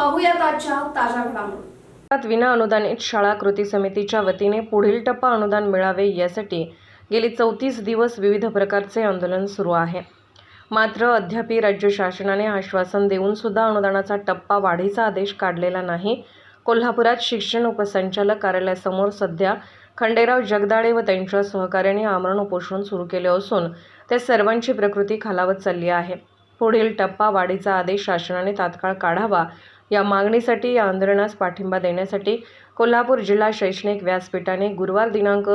पाहूयात आजच्या ताज्या घडामोडी. विना अनुदानित शाळा कृती समितीच्या वतीने पुढील टप्पा अनुदान मिळावे यासाठी गेली चौतीस दिवस विविध प्रकारचे आंदोलन सुरू आहे. मात्र अद्यापही राज्य शासनाने आश्वासन देऊन सुद्धा अनुदानाचा टप्पा वाढीचा आदेश काढलेला नाही. कोल्हापुरात शिक्षण उपसंचालक कार्यालयासमोर सध्या खंडेराव जगदाळे व त्यांच्या सहकार्याने आमरण उपोषण सुरू केले असून त्या सर्वांची प्रकृती खालावत चालली आहे. पुढील टप्पा वाढीचा आदेश शासनाने तात्काळ काढावा या मागणीसाठी या आंदोलनास पाठिंबा देण्यासाठी कोल्हापूर जिल्हा शैक्षणिक व्यासपीठाने गुरुवार दिनांक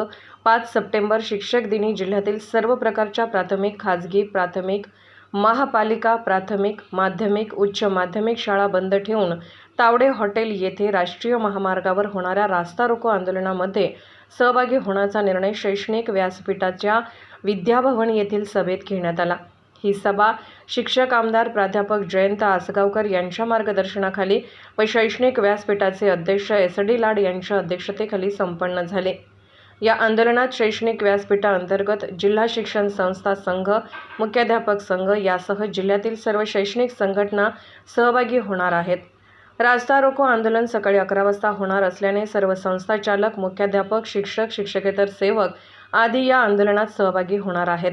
पाच सप्टेंबर शिक्षक दिनी जिल्ह्यातील सर्व प्रकारच्या प्राथमिक खाजगी प्राथमिक महापालिका प्राथमिक माध्यमिक उच्च माध्यमिक शाळा बंद ठेवून तावडे हॉटेल येथे राष्ट्रीय महामार्गावर होणाऱ्या रास्ता रोको आंदोलनामध्ये सहभागी होण्याचा निर्णय शैक्षणिक व्यासपीठाच्या विद्याभवन येथील सभेत घेण्यात आला. ही सभा शिक्षक आमदार प्राध्यापक जयंत आसगावकर यांच्या मार्गदर्शनाखाली व शैक्षणिक व्यासपीठाचे अध्यक्ष एस डी लाड यांच्या अध्यक्षतेखाली संपन्न झाले. या आंदोलनात शैक्षणिक व्यासपीठाअंतर्गत जिल्हा शिक्षण संस्था संघ मुख्याध्यापक संघ यासह जिल्ह्यातील सर्व शैक्षणिक संघटना सहभागी होणार आहेत. रास्ता रोको आंदोलन सकाळी अकरा वाजता होणार असल्याने सर्व संस्थाचालक मुख्याध्यापक शिक्षक शिक्षकेतर सेवक आदी या आंदोलनात सहभागी होणार आहेत.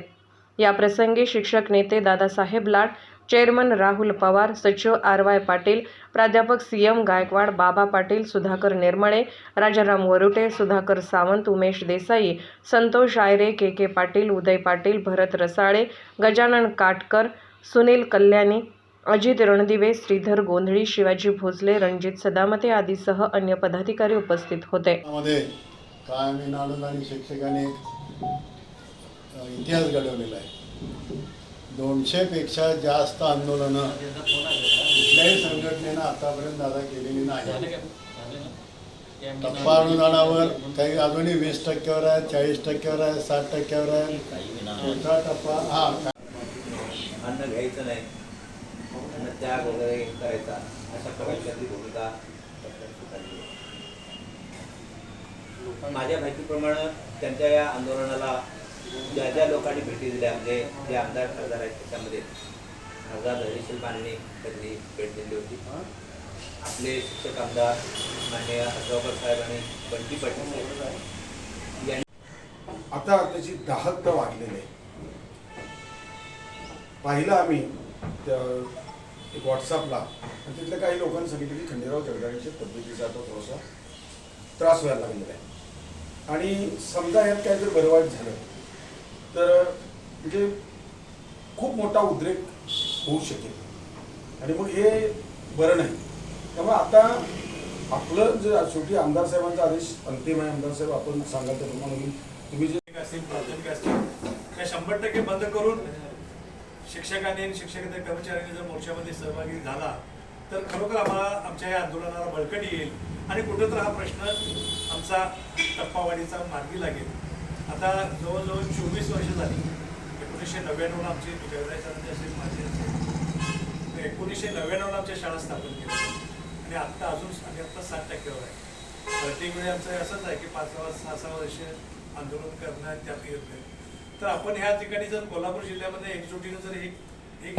या प्रसंगी शिक्षक नेते दादासाहेब लाड चेअरमन राहुल पवार सचिव आर वाय पाटील प्राध्यापक सी एम गायकवाड बाबा पाटील सुधाकर निर्मळे राजाराम वरुटे सुधाकर सावंत उमेश देसाई संतोष आयरे के के पाटील उदय पाटील भरत रसाळे गजानन काटकर सुनील कल्याणी अजित रणदिवे श्रीधर गोंधळी शिवाजी भोसले रणजित सदामते आदीसह अन्य पदाधिकारी उपस्थित होते. इतिहास घडवलेला आहे. दोनशेपेक्षा जास्त आंदोलनं कुठल्याही संघटनेनं आतापर्यंत दादा केलेली नाही. टप्पा अनुदानावर काही अजूनही वीस टक्क्यावर आहे चाळीस टक्क्यावर आहे साठ टक्क्यावर आहे पुढचा टप्पा हा. अन्न घ्यायचं नाही. अन्न त्याग वगैरे करायचा. अशा प्रकारची भूमिका. माझ्या माहितीप्रमाणे त्यांच्या या आंदोलनाला ज्या ज्या लोकांनी भेटी दिल्या म्हणजे जे आमदार खासदार आहेत त्याच्यामध्ये खासदार धैर्यशील माननी त्यांनी भेट दिली होती. आपले शिक्षक आमदार माननीय हसगावकर साहेब आणि बंटी पाटील साहेब. यांनी आता त्याची दाहकता वाढलेली आहे. पाहिलं आम्ही त्या एक व्हॉट्सअपला आणि तिथल्या काही लोकांनी सांगितलं की खंडेराव जगदाळीच्या तब्येतीचा आता थोडासा त्रास व्हायला लागलेला आहे. आणि समजा यात काय जर बरं वाईट झालं तर म्हणजे खूप मोठा उद्रेक होऊ शकेल. आणि मग हे बरं नाही. त्यामुळे आता आपलं जे शेवटी आमदार साहेबांचा आदेश अंतिम आहे आमदार साहेब आपण सांगाल त्याप्रमाणे तुम्ही जे असतील प्राथमिक असतील त्या शंभर टक्के बंद करून शिक्षकांनी आणि शिक्षक कर्मचाऱ्यांनी जर मोर्चामध्ये सहभागी झाला तर खरोखर आम्हाला आमच्या या आंदोलनाला बळकटी येईल. आणि कुठं तर हा प्रश्न आमचा टप्पावाढीचा मार्गी लागेल. आता जवळजवळ चोवीस वर्ष झाली. एकोणीसशे नव्याण्णवला आमची जगदाय असेल माझे असेल एकोणीसशे नव्याण्णवला आमच्या शाळा स्थापन केल्या आणि आत्ता अजून आम्ही आत्ता सात टक्क्यावर आहे. प्रत्येक वेळी आमचं असंच आहे की पाच सहा सहा सहा वर्ष आंदोलन करणं त्यात येत नाही तर आपण ह्या ठिकाणी जर कोल्हापूर जिल्ह्यामध्ये एकजुटीनं जर एक एक